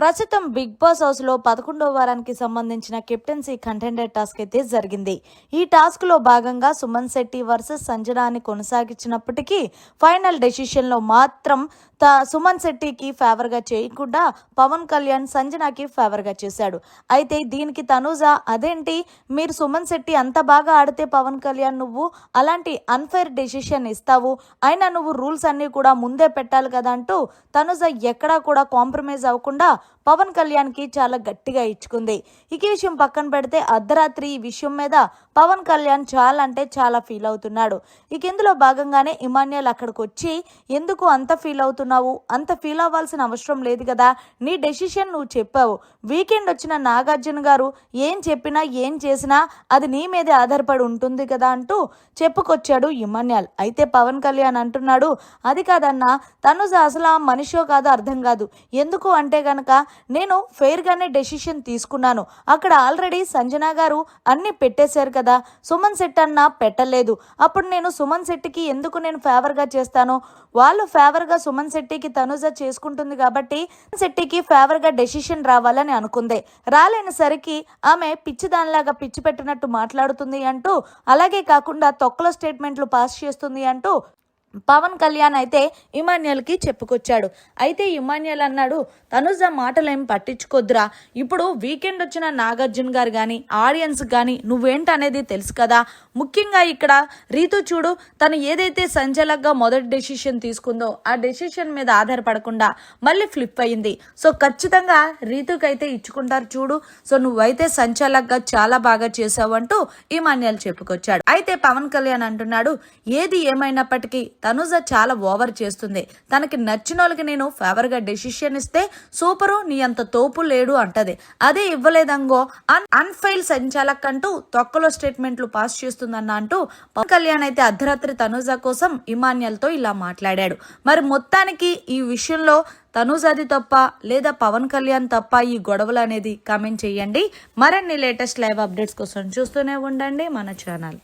ప్రస్తుతం big boss హౌస్లో పదకొండవ వారానికి సంబంధించిన కెప్టెన్సీ కంటెండర్ టాస్క్ అయితే జరిగింది. ఈ టాస్క్లో భాగంగా సుమన్ శెట్టి వర్సెస్ సంజనాని కొనసాగించినప్పటికీ ఫైనల్ డెసిషన్లో మాత్రం సుమన్ శెట్టికి ఫేవర్గా చేయకుండా పవన్ కళ్యాణ్ సంజనాకి ఫేవర్గా చేశాడు. అయితే దీనికి తనూజ అదేంటి? మీరు సుమన్ శెట్టి అంత బాగా ఆడితే పవన్ కళ్యాణ్ నువ్వు అలాంటి అన్ఫైర్ డెసిషన్ ఇస్తావు. అయినా నువ్వు రూల్స్ అన్ని కూడా ముందే పెట్టాలి కదా అంటూ తనూజ ఎక్కడా కూడా కాంప్రమైజ్ అవ్వకుండా పవన్ కళ్యాణ్కి చాలా గట్టిగా ఇచ్చుకుంది. ఇక విషయం పక్కన పెడితే అర్ధరాత్రి ఈ విషయం మీద పవన్ కళ్యాణ్ చాలా అంటే చాలా ఫీల్ అవుతున్నాడు. ఇక ఇందులో భాగంగానే ఇమాన్యుల్ అక్కడికి వచ్చి ఎందుకు అంత ఫీల్ అవుతున్నావు? అంత ఫీల్ అవ్వాల్సిన అవసరం లేదు కదా. నీ డెసిషన్ నువ్వు చెప్పావు. వీకెండ్ వచ్చిన నాగార్జున గారు ఏం చెప్పినా ఏం చేసినా అది నీ మీదే ఆధారపడి ఉంటుంది కదా అంటూ చెప్పుకొచ్చాడు ఇమాన్యాల్ అయితే పవన్ కళ్యాణ్ అంటున్నాడు అది కాదన్నా తను అసలు ఆ మనిషో కాదో అర్థం కాదు. ఎందుకు అంటే గనక నేను ఫెయిర్గానే డెసిషన్ తీసుకున్నాను. అక్కడ ఆల్రెడీ సంజన గారు అన్ని పెట్టేశారు కదా. సుమన్ శెట్టి అన్న పెట్టలేదు. అప్పుడు నేను సుమన్ శెట్టికి ఎందుకు నేను ఫేవర్గా చేస్తాను? వాళ్ళు ఫేవర్గా సుమన్ శెట్టికి తనుజ చేసుకుంటుంది కాబట్టి శెట్టికి ఫేవర్గా డెసిషన్ రావాలని అనుకుంది. రాలేనిసరికి ఆమె పిచ్చి దానిలాగా పిచ్చి పెట్టినట్టు మాట్లాడుతుంది అంటూ అలాగే కాకుండా తొక్కలో స్టేట్మెంట్లు పాస్ చేస్తుంది అంటూ పవన్ కళ్యాణ్ అయితే ఇమాన్యుయల్కి చెప్పుకొచ్చాడు. అయితే ఇమాన్యుయల్ అన్నాడు తనుజ మాటలేం పట్టించుకోద్దురా. ఇప్పుడు వీకెండ్ వచ్చిన నాగార్జున గారు కానీ ఆడియన్స్ కానీ నువ్వేంటనేది తెలుసు కదా. ముఖ్యంగా ఇక్కడ రీతు చూడు తను ఏదైతే సంచలకంగా మొదటి డెసిషన్ తీసుకుందో ఆ డెసిషన్ మీద ఆధారపడకుండా మళ్ళీ ఫ్లిప్ అయింది. సో ఖచ్చితంగా రీతుకైతే ఇచ్చుకుంటారు చూడు. సో నువ్వైతే సంచాలకంగా చాలా బాగా చేసావు అంటూ ఇమాన్యుయల్ చెప్పుకొచ్చాడు. అయితే పవన్ కళ్యాణ్ అంటున్నాడు ఏది ఏమైనప్పటికీ తనుజ చాలా ఓవర్ చేస్తుంది. తనకి నచ్చిన వాళ్ళకి నేను ఫేవర్గా డెసిషన్ ఇస్తే సూపరు నీ అంత తోపు లేడు అంటది. అదే ఇవ్వలేదంగో అన్ అన్ఫైల్ సంచాలక్ అంటూ తొక్కలో స్టేట్మెంట్లు పాస్ చేస్తుందన్న అంటూ పవన్ కళ్యాణ్ అయితే అర్ధరాత్రి తనుజ కోసం ఇమాన్యల్తో ఇలా మాట్లాడాడు. మరి మొత్తానికి ఈ విషయంలో తనుజది తప్ప లేదా పవన్ కళ్యాణ్ తప్ప ఈ గొడవలు అనేది కామెంట్ చేయండి. మరిన్ని లేటెస్ట్ లైవ్ అప్డేట్స్ కోసం చూస్తూనే ఉండండి మన ఛానల్.